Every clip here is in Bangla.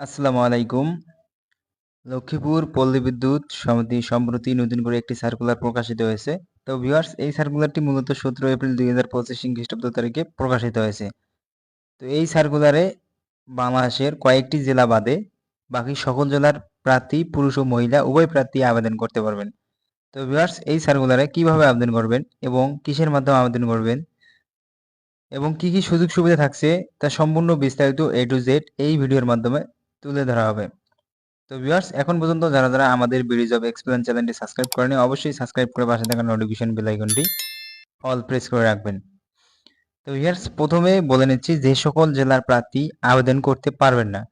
আসসালামু আলাইকুম। লক্ষ্মীপুর পল্লী বিদ্যুৎ সমিতি সম্প্রতি নতুন করে একটি সার্কুলার প্রকাশিত হয়েছে। তো ভিউয়ার্স এই সার্কুলারটি মূলত সতেরো এপ্রিল দুই হাজার পঁচিশ খ্রিস্টাব্দ তারিখে প্রকাশিত হয়েছে। তো এই সার্কুলারে বাংলাদেশের কয়েকটি জেলা বাদে বাকি সকল জেলার প্রার্থী পুরুষ ও মহিলা উভয় প্রার্থী আবেদন করতে পারবেন। তো ভিউয়ার্স এই সার্কুলারে কীভাবে আবেদন করবেন এবং কিসের মাধ্যমে আবেদন করবেন এবং কি কি সুযোগ সুবিধা থাকছে তা সম্পূর্ণ বিস্তারিত এ টু জেড এই ভিডিওর মাধ্যমে তুলে ধরা হবে। তো ভিউয়ার্স এখন পর্যন্ত যারা যারা আমাদের ব্রিজ অফ এক্সপ্লেন চ্যানেলটি সাবস্ক্রাইব করেনি, অবশ্যই সাবস্ক্রাইব করে পাশে থাকা নোটিফিকেশন বেল আইকনটি অল প্রেস করে রাখবেন। তো ভিউয়ার্স প্রথমে বলে নিচ্ছি, যে সকল জেলার প্রার্থী আবেদন করতে পারবেন না।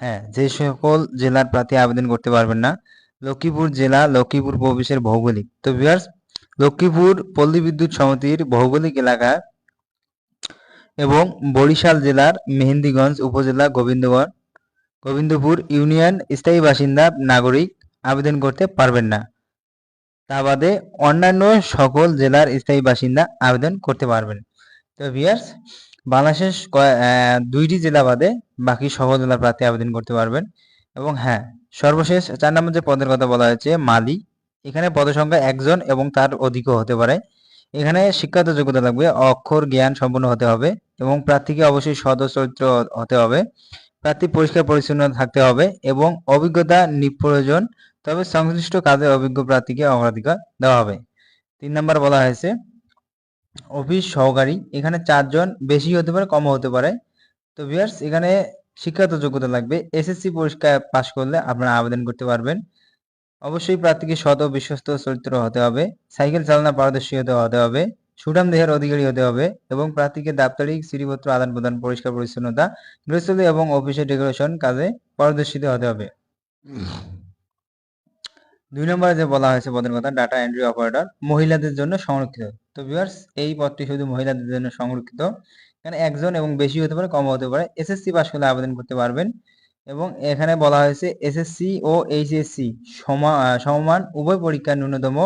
হ্যাঁ যে সকল জেলার প্রার্থী আবেদন করতে পারবেন না। লক্ষ্মীপুর জেলা, লক্ষ্মীপুর প্রবেশের ভৌগোলিক। তো ভিউয়ার্স লক্ষ্মীপুর পল্লী বিদ্যুৎ সমিতির ভৌগোলিক এলাকা এবং বরিশাল জেলার মেহেন্দিগঞ্জ উপজেলা গোবিন্দগঞ্জ গোবিন্দপুর ইউনিয়ন স্থায়ী বাসিন্দা, নাগরিক আবেদন করতে পারবেন না। তা বাদে অন্যান্য সকল জেলার স্থায়ী বাসিন্দা আবেদন করতে পারবেন। তো ভিয়ার্স বাংলাদেশের দুইটি জেলা বাদে বাকি সকল জেলার প্রার্থী আবেদন করতে পারবেন। এবং হ্যাঁ সর্বশেষ চার নম্বর যে পদের কথা বলা হয়েছে, মালি, এখানে পদসংখ্যা একজন এবং তার অধিকও হতে পারে। এখানে শিক্ষাগত যোগ্যতা লাগবে, অক্ষর, জ্ঞান সম্পন্ন হতে হবে এবং প্রার্থীকে অবশ্যই সদ চরিত্র হতে হবে। প্রার্থী পরিষ্কার পরিচ্ছন্ন থাকতে হবে এবং অভিজ্ঞতা নিপ্রয়োজন, তবে সংশ্লিষ্ট কাজে অভিজ্ঞ প্রার্থীকে অগ্রাধিকার দেওয়া হবে। তিন নম্বর বলা হয়েছে, অফিস সহকারী, এখানে চারজন বেশি হতে পারে, কমও হতে পারে। তো ভিউয়ার্স, এখানে শিক্ষাগত যোগ্যতা লাগবে। এসএসসি পরীক্ষায় পাশ করলে আপনারা আবেদন করতে পারবেন। অবশ্যই প্রার্থীকে সৎ বিশ্বস্ত চরিত্র হতে হবে। সাইকেল চালনা পারদর্শী হতে হতে হবে। সুঠাম দেহের অধিকারী হতে হবে এবং প্রার্থীকে দাপ্তরিক চিঠিপত্র আদান প্রদান পরিষ্কার পরিচ্ছন্নতা, গৃহস্থলী এবং অফিসের ডেকোরেশন কাজে পারদর্শিত হতে হবে। দুই নম্বরে যে বলা হয়েছে পদের কথা ডাটা এন্ট্রি অপারেটর মহিলাদের জন্য সংরক্ষিত। তো ভিউয়ার্স এই পদটি শুধু মহিলাদের জন্য সংরক্ষিত, এখানে একজন এবং বেশি হতে পারে, কম হতে পারে। এসএসসি পাস করলে আবেদন করতে পারবেন এবং এখানে বলা হয়েছে এসএসসি ও এইচএসসি সমমান উভয় পরীক্ষার ন্যূনতম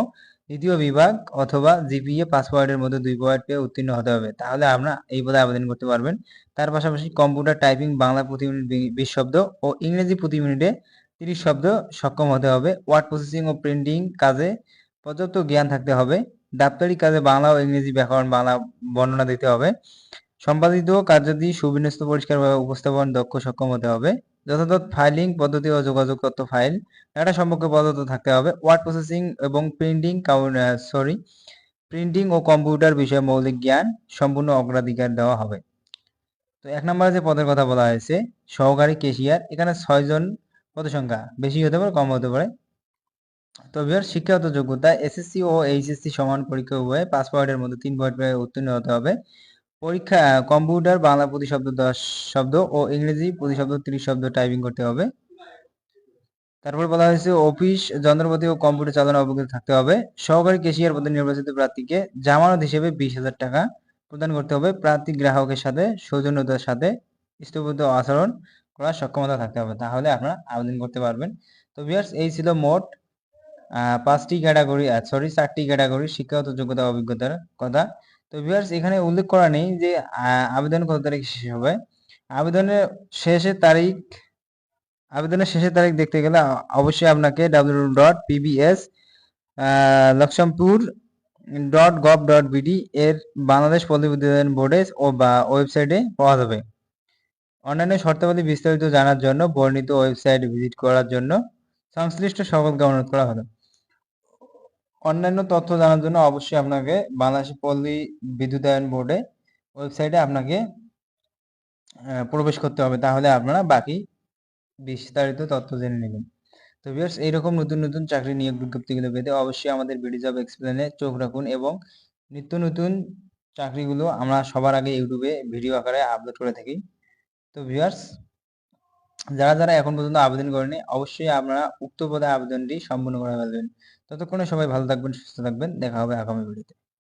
দ্বিতীয় বিভাগ অথবা জিপিএ পাঁচ পয়েন্টের মধ্যে দুই পয়েন্ট পেয়ে উত্তীর্ণ হতে হবে। তাহলে আমরা এই পদে আবেদন করতে পারবেন। তার পাশাপাশি কম্পিউটার টাইপিং বাংলা প্রতি মিনিট বিশ শব্দ ও ইংরেজি প্রতি মিনিটে তিরিশ শব্দ সক্ষম হতে হবে। ওয়ার্ড প্রসেসিং ও প্রিন্টিং কাজে পর্যাপ্ত জ্ঞান থাকতে হবে। দাপ্তরিক কাজে বাংলা ও ইংরেজি ব্যাকরণ বাংলা বর্ণনা দিতে হবে। সম্পাদিত কার্যাদি সুবিন্যস্ত পরিষ্কারভাবে উপস্থাপন দক্ষ সক্ষম হতে হবে। যথাযথ ফাইলিং পদ্ধতি ও যোগাযোগ তথ্য ফাইল ডাটা সম্পর্কে পদ্ধতি থাকতে হবে। ওয়ার্ড প্রসেসিং এবং প্রিন্টিং সরি প্রিন্টিং ও কম্পিউটার বিষয়ে মৌলিক জ্ঞান, সম্পূর্ণ অগ্রাধিকার দেওয়া হবে। তো এক নম্বরে যে পদের কথা বলা হয়েছে, সহকারী কেশিয়ার এখানে ছয়জন পদ সংখ্যা বেশি হতে পারে, কম হতে পারে। তো বিহার শিক্ষাগত যোগ্যতা এসএসসি ও এইচএসসি সমান পরীক্ষা উভয়ে পাঁচ পয়েন্টের মধ্যে তিন পয়েন্ট উত্তীর্ণ হতে হবে। পরীক্ষা, কম্পিউটার, বাংলা প্রতি শব্দ দশ শব্দ ও ইংরেজি প্রতি শব্দ তিরিশ শব্দ টাইপিং করতে হবে। তারপর বলা হয়েছে, অফিস, যন্ত্রপাতি ও কম্পিউটার চালানোর অভিজ্ঞতা থাকতে হবে। সহকারী কেশিয়ার পদে নির্বাচিত প্রার্থীকে জামানত হিসেবে বিশ হাজার টাকা প্রদান করতে হবে। প্রার্থী গ্রাহকের সাথে, সৌজন্যতার সাথে স্থপতি আচরণ করার সক্ষমতা থাকতে হবে। তাহলে আপনারা আবেদন করতে পারবেন। তো ভিউয়ার্স, এই ছিল মোট পাঁচটি ক্যাটাগরি সরি চারটি ক্যাটাগরি শিক্ষাগত যোগ্যতা অভিজ্ঞতার কথা। তো ভিউয়ার্স এখানে উল্লেখ করা নেই যে আবেদন কত তারিখ শেষ হবে। আবেদনের শেষের তারিখ, আবেদনের শেষের তারিখ দেখতে গেলে অবশ্যই আপনাকে W dot PBS Lakshmanpur dot gov dot BD এর বাংলাদেশ পল্লী বিদ্যুতায়ন বোর্ডে ও বা ওয়েবসাইটে পাওয়া যাবে। অন্যান্য শর্তাবলী বিস্তারিত জানার জন্য বর্ণিত ওয়েবসাইট ভিজিট করার জন্য সংশ্লিষ্ট সকলকে অনুরোধ করা হলো। অন্যান্য তথ্য জানার জন্য অবশ্যই আপনাকে বাংলাদেশ পল্লী বিদ্যুতায়ন বোর্ডে ওয়েবসাইটে আপনাকে প্রবেশ করতে হবে। তাহলে আপনারা বাকি বিস্তারিত তথ্য জেনে নেবেন। তো ভিউয়ার্স এইরকম নতুন নতুন চাকরি নিয়োগ বিজ্ঞপ্তিগুলো পেতে অবশ্যই আমাদের বিডি জব এক্সপ্লেনে চোখ রাখুন এবং নিত্য নতুন চাকরিগুলো আমরা সবার আগে ইউটিউবে ভিডিও আকারে আপলোড করে থাকি। তো ভিউয়ার্স যারা যারা এখন পর্যন্ত আবেদন করেনি, অবশ্যই আপনারা উক্ত পদে আবেদনটি সম্পূর্ণ করে ফেলবেন। ততক্ষণে সবাই ভালো থাকবেন, সুস্থ থাকবেন। দেখা হবে আগামী ভিডিওতে।